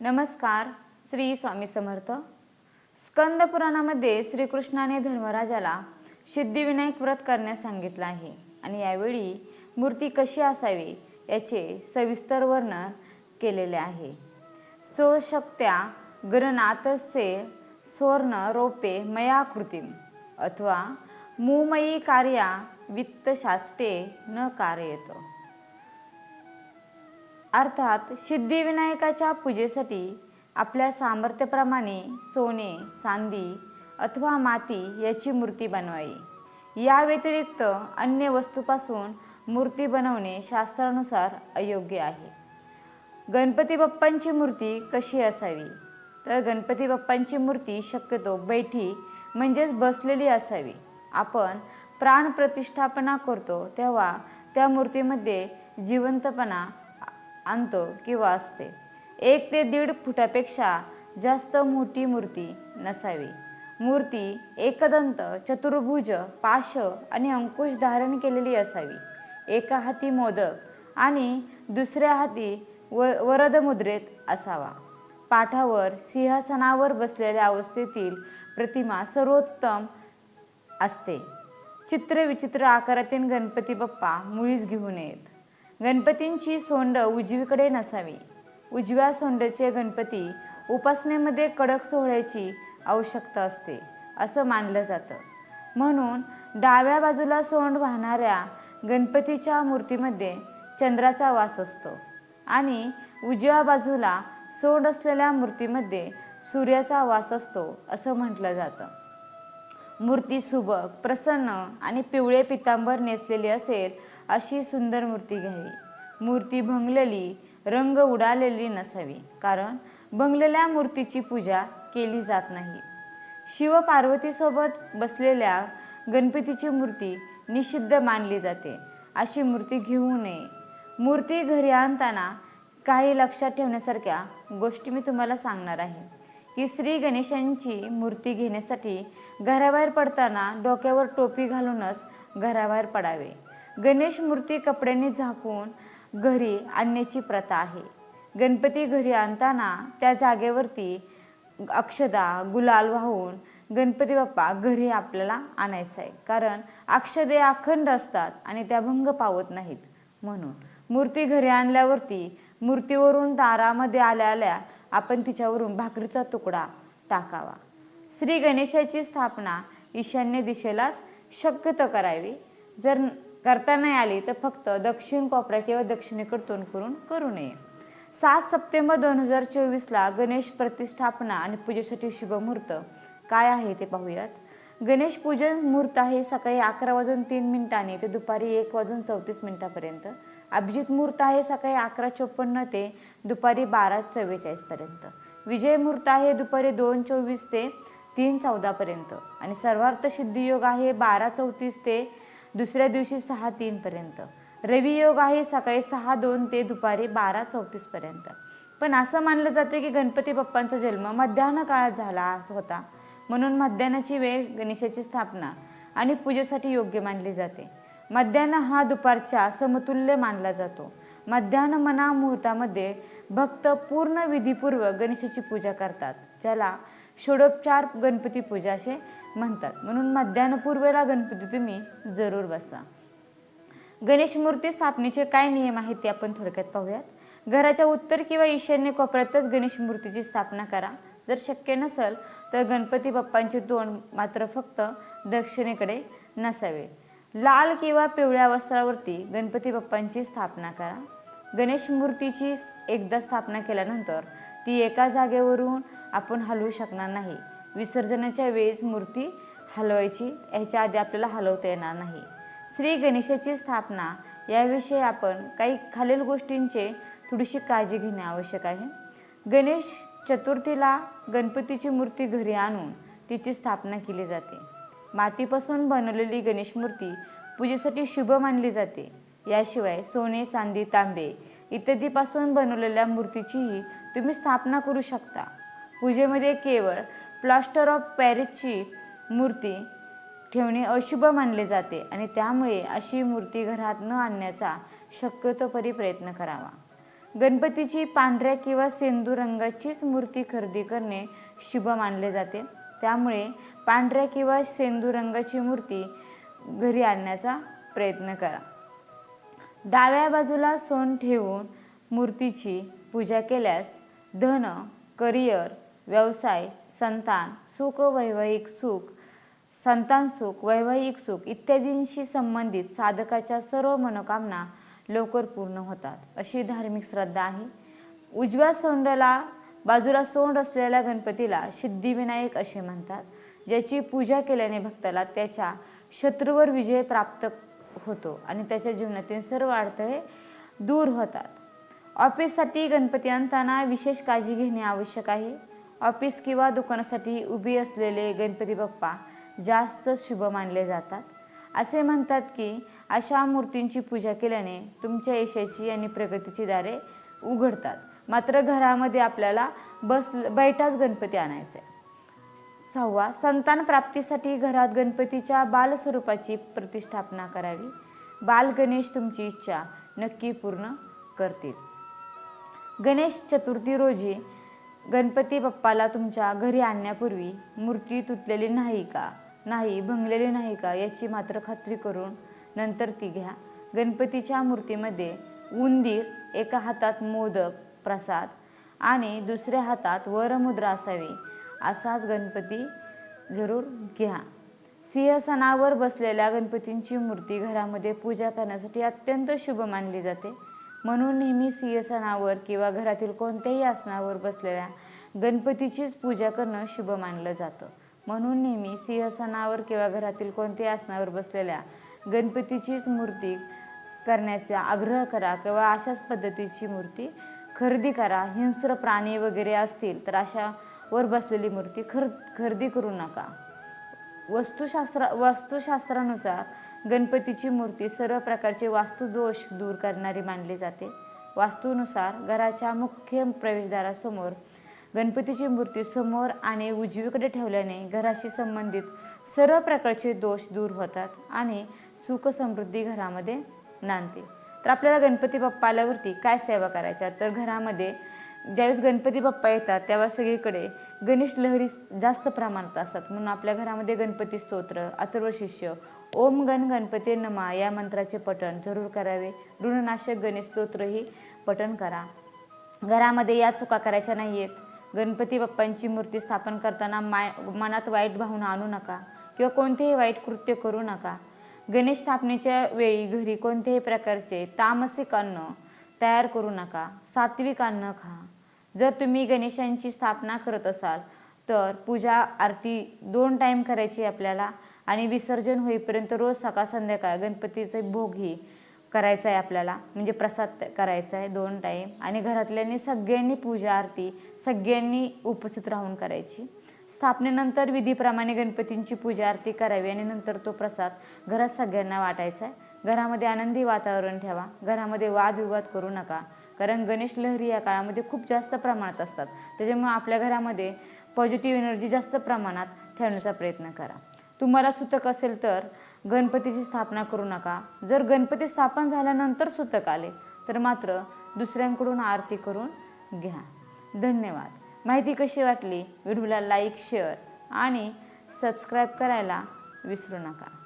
नमस्कार श्री स्वामी समर्थ. स्कंद पुराणामध्ये श्रीकृष्णाने धर्मराजाला सिद्धिविनायक व्रत करण्यास सांगितलं आहे आणि यावेळी मूर्ती कशी असावी याचे सविस्तर वर्णन केलेले आहे. स्वशक्त्या गणनाथस्य स्वर्ण रोपे मया कृतीम अथवा मुमयी कार्या वित्तशास्त्रे न कार्यत. अर्थात सिद्धिविनायकाच्या पूजेसाठी आपल्या सामर्थ्याप्रमाणे सोने चांदी अथवा माती याची मूर्ती बनवावी. या व्यतिरिक्त अन्य वस्तूपासून मूर्ती बनवणे शास्त्रानुसार अयोग्य आहे. गणपती बाप्पांची मूर्ती कशी असावी? तर गणपती बाप्पांची मूर्ती शक्यतो बैठी म्हणजेच बसलेली असावी. आपण प्राणप्रतिष्ठापना करतो तेव्हा त्या मूर्तीमध्ये जिवंतपणा आणतो किंवा असते. एक ते दीड फुटापेक्षा जास्त मोठी मूर्ती नसावी. मूर्ती एकदंत चतुर्भुज पाश आणि अंकुश धारण केलेली असावी. एका हाती मोदक आणि दुसऱ्या हाती व वरद मुद्रेत असावा. पाठावर सिंहासनावर बसलेल्या अवस्थेतील प्रतिमा सर्वोत्तम असते. चित्रविचित्र आकारातील गणपती बाप्पा मुळीच घेऊन येत. गणपतींची सोंड उजवीकडे नसावी. उजव्या सोंडेचे गणपती उपासनेमध्ये कडक सोहळ्याची आवश्यकता असते असं मानलं जातं. म्हणून डाव्या बाजूला सोंड वाहणाऱ्या गणपतीच्या मूर्तीमध्ये चंद्राचा वास असतो आणि उजव्या बाजूला सोंड असलेल्या मूर्तीमध्ये सूर्याचा वास असतो असं म्हटलं जातं. मूर्ती सुबक प्रसन्न आणि पिवळे पितांबर नेसलेली असेल अशी सुंदर मूर्ती घ्यावी. मूर्ती भंगलेली रंग उडालेली नसावी कारण भंगलेल्या मूर्तीची पूजा केली जात नाही. शिव पार्वतीसोबत बसलेल्या गणपतीची मूर्ती निषिद्ध मानली जाते अशी मूर्ती घेऊ नये. मूर्ती घरी आणताना काही लक्षात ठेवण्यासारख्या गोष्टी मी तुम्हाला सांगणार आहे. की श्री गणेशांची मूर्ती घेण्यासाठी घराबाहेर पडताना डोक्यावर टोपी घालूनच घराबाहेर पडावे. गणेश मूर्ती कपड्यांनी झाकून घरी आणण्याची प्रथा आहे. गणपती घरी आणताना त्या जागेवरती अक्षदा गुलाल वाहून गणपती बाप्पा घरी आपल्याला आणायचं आहे. कारण अक्षदे अखंड असतात आणि त्या भंग पावत नाहीत. म्हणून मूर्ती घरी आणल्यावरती मूर्तीवरून दारामध्ये आल्या आल्या आपण तिच्यावरून भाकरीचा तुकडा टाकावा. श्री गणेशाची स्थापना ईशान्य दिशेलाच शक्यतो करावी. जर करता नाही आली तर फक्त दक्षिण कोपरा किंवा दक्षिणेकडे तोंड करून करू नये. सात सप्टेंबर दोन हजार चोवीसला गणेश प्रतिष्ठापना आणि पूजेसाठी शुभमुहूर्त काय आहे ते पाहूयात. गणेश पूजन मुहूर्त आहे सकाळी अकरा वाजून तीन मिनिटांनी ते दुपारी एक वाजून चौतीस मिनिटापर्यंत. अभिजित मुहूर्त आहे सकाळी अकरा चोपन्न ते दुपारी बारा चव्वेचाळीसपर्यंत विजय मुहूर्त आहे दुपारी दोन चोवीस ते तीन चौदापर्यंत आणि सर्वार्थ सिद्धियोग आहे बारा चौतीस ते दुसऱ्या दिवशी सहा तीनपर्यंत रवी योग आहे सकाळी सहा दोन ते दुपारी बारा चौतीसपर्यंत पण असं मानलं जातं की गणपती बाप्पांचा जन्म मध्यान्ह काळात झाला होता. म्हणून मध्यान्हाची वेळ गणेशाची स्थापना आणि पूजेसाठी योग्य मानली जाते. मध्यान्ह हा दुपारच्या समतुल्य मानला जातो. मध्यान्ह मना मुहूर्तामध्ये भक्त पूर्ण विधीपूर्वक गणेशाची पूजा करतात ज्याला षोडोपचार गणपती पूजा असे म्हणतात. म्हणून मध्यान्ह पूर्वेला गणपती तुम्ही जरूर बसवा गणेश मूर्ती स्थापनेचे काय नियम आहेत ते आपण थोडक्यात पाहूयात. घराच्या उत्तर किंवा ईशान्य कोपऱ्यातच गणेश मूर्तीची स्थापना करा. जर शक्य नसेल तर गणपती बाप्पांचे तोंड मात्र फक्त दक्षिणेकडे नसावे. लाल किंवा पिवळ्या वस्त्रावरती गणपती बाप्पांची स्थापना करा. गणेश मूर्तीची एकदा स्थापना केल्यानंतर ती एका जागेवरून आपण हलवू शकणार नाही. विसर्जनाच्या वेळेस मूर्ती हलवायची ह्याच्या आधी आपल्याला हलवता येणार नाही. श्री गणेशाची स्थापना याविषयी आपण काही खालील गोष्टींचे थोडीशी काळजी घेणे आवश्यक आहे. गणेश चतुर्थीला गणपतीची मूर्ती घरी आणून तिची स्थापना केली जाते. मातीपासून बनवलेली गणेश मूर्ती पूजेसाठी शुभ मानली जाते. याशिवाय सोने चांदी तांबे इत्यादीपासून बनवलेल्या मूर्तीचीही तुम्ही स्थापना करू शकता. पूजेमध्ये केवळ प्लास्टर ऑफ पॅरिसची मूर्ती ठेवणे अशुभ मानले जाते आणि त्यामुळे अशी मूर्ती घरात न आणण्याचा शक्यतोपरी प्रयत्न करावा. गणपतीची पांढऱ्या किंवा सेंदू रंगाचीच मूर्ती खरेदी करणे शुभ मानले जाते. त्यामुळे पांढऱ्या किंवा सेंदू रंगाची मूर्ती घरी आणण्याचा प्रयत्न करा. डाव्या बाजूला सोन ठेवून मूर्तीची पूजा केल्यास धन करिअर व्यवसाय संतान सुख वैवाहिक सुख संतान सुख वैवाहिक सुख इत्यादींशी संबंधित साधकाच्या सर्व मनोकामना लवकर पूर्ण होतात. अशी धार्मिक श्रद्धा आहे. उजव्या सोंडाला बाजूला सोंड असलेल्या गणपतीला सिद्धिविनायक असे म्हणतात. ज्याची पूजा केल्याने भक्ताला त्याच्या शत्रूवर विजय प्राप्त होतो आणि त्याच्या जीवनातील सर्व अडथळे दूर होतात. ऑफिससाठी गणपती आणताना विशेष काळजी घेणे आवश्यक आहे. ऑफिस किंवा दुकानासाठी उभी असलेले गणपती बाप्पा जास्त शुभ मानले जातात. असे म्हणतात की अशा मूर्तींची पूजा केल्याने तुमच्या यशाची आणि प्रगतीची दारे उघडतात. मात्र घरामध्ये आपल्याला बस बैठाच गणपती आणायचा आहे सहावा संतान प्राप्तीसाठी घरात गणपतीच्या बालस्वरूपाची प्रतिष्ठापना करावी. बाल गणेश तुमची इच्छा नक्की पूर्ण करतील. गणेश चतुर्थी रोजी गणपती बाप्पाला तुमच्या घरी आणण्यापूर्वी मूर्ती तुटलेली नाही का? नाही भंगलेली नाही का? याची मात्र खात्री करून नंतर ती घ्या. गणपतीच्या मूर्तीमध्ये उंदीर एका हातात मोदक प्रसाद आणि दुसऱ्या हातात वरमुद्रा असावी. असाच गणपती जरूर घ्या. सिंहासनावर बसलेल्या गणपतींची मूर्ती घरामध्ये पूजा करण्यासाठी अत्यंत शुभ मानली जाते. म्हणून नेहमी सिंहासनावर किंवा घरातील कोणत्याही आसनावर बसलेल्या गणपतीचीच पूजा करणं शुभ मानलं जातं. म्हणून नेहमी सिंहासनावर किंवा घरातील कोणत्याही आसनावर बसलेल्या गणपतीचीच मूर्ती करण्याचा आग्रह करा किंवा अशाच पद्धतीची मूर्ती खरेदी करा. हिंस्र प्राणी वगैरे असतील तर अशा वर बसलेली मूर्ती खर खरेदी करू नका. वस्तुशास्त्रा वास्तुशास्त्रानुसार गणपतीची मूर्ती सर्व प्रकारचे वास्तुदोष दूर करणारी मानली जाते. वास्तूनुसार घराच्या मुख्य प्रवेशद्वारासमोर गणपतीची मूर्ती समोर आणि उजवीकडे ठेवल्याने घराशी संबंधित सर्व प्रकारचे दोष दूर होतात आणि सुख समृद्धी घरामध्ये नांदते. तर आपल्याला गणपती बाप्पा आल्यावरती काय सेवा करायच्या? तर घरामध्ये ज्यावेळेस गणपती बाप्पा येतात तेव्हा सगळीकडे गणेश लहरी जास्त प्रमाणात असतात. म्हणून आपल्या घरामध्ये गणपती स्तोत्र अथर्व शिष्य ओम गण गणपती नमा या मंत्राचे पठण जरूर करावे. ऋणनाशक गणेश स्तोत्रही पठण करा. घरामध्ये या चुका करायच्या नाही आहेत गणपती बाप्पांची मूर्ती स्थापन करताना माय मनात वाईट भावना आणू नका किंवा कोणतेही वाईट कृत्य करू नका. गणेश स्थापनेच्या वेळी घरी कोणत्याही प्रकारचे तामसिक अन्न तयार करू नका. सात्विक अन्न खा. जर तुम्ही गणेशांची स्थापना करत असाल तर पूजा आरती दोन टाईम करायची आपल्याला आणि विसर्जन होईपर्यंत रोज सकाळ संध्याकाळ गणपतीचे भोगही करायचं करायचा आहे आपल्याला. म्हणजे प्रसाद करायचा आहे दोन टाईम आणि घरातल्यांनी सगळ्यांनी पूजा आरती सगळ्यांनी उपस्थित राहून करायची. स्थापनेनंतर विधीप्रमाणे गणपतींची पूजा आरती करावी आणि नंतर तो प्रसाद घरात सगळ्यांना वाटायचा आहे. घरामध्ये आनंदी वातावरण ठेवा. घरामध्ये वादविवाद करू नका. कारण गणेश लहरी या काळामध्ये खूप जास्त प्रमाणात असतात. त्याच्यामुळे आपल्या घरामध्ये पॉझिटिव्ह एनर्जी जास्त प्रमाणात ठेवण्याचा प्रयत्न करा. तुम्हाला सुतक असेल तर गणपतीची स्थापना करू नका. जर गणपती स्थापन झाल्यानंतर सुतक आले तर मात्र दुसऱ्यांकडून आरती करून घ्या. धन्यवाद. माहिती कशी वाटली? व्हिडिओला लाईक शेअर आणि सबस्क्राईब करायला विसरू नका.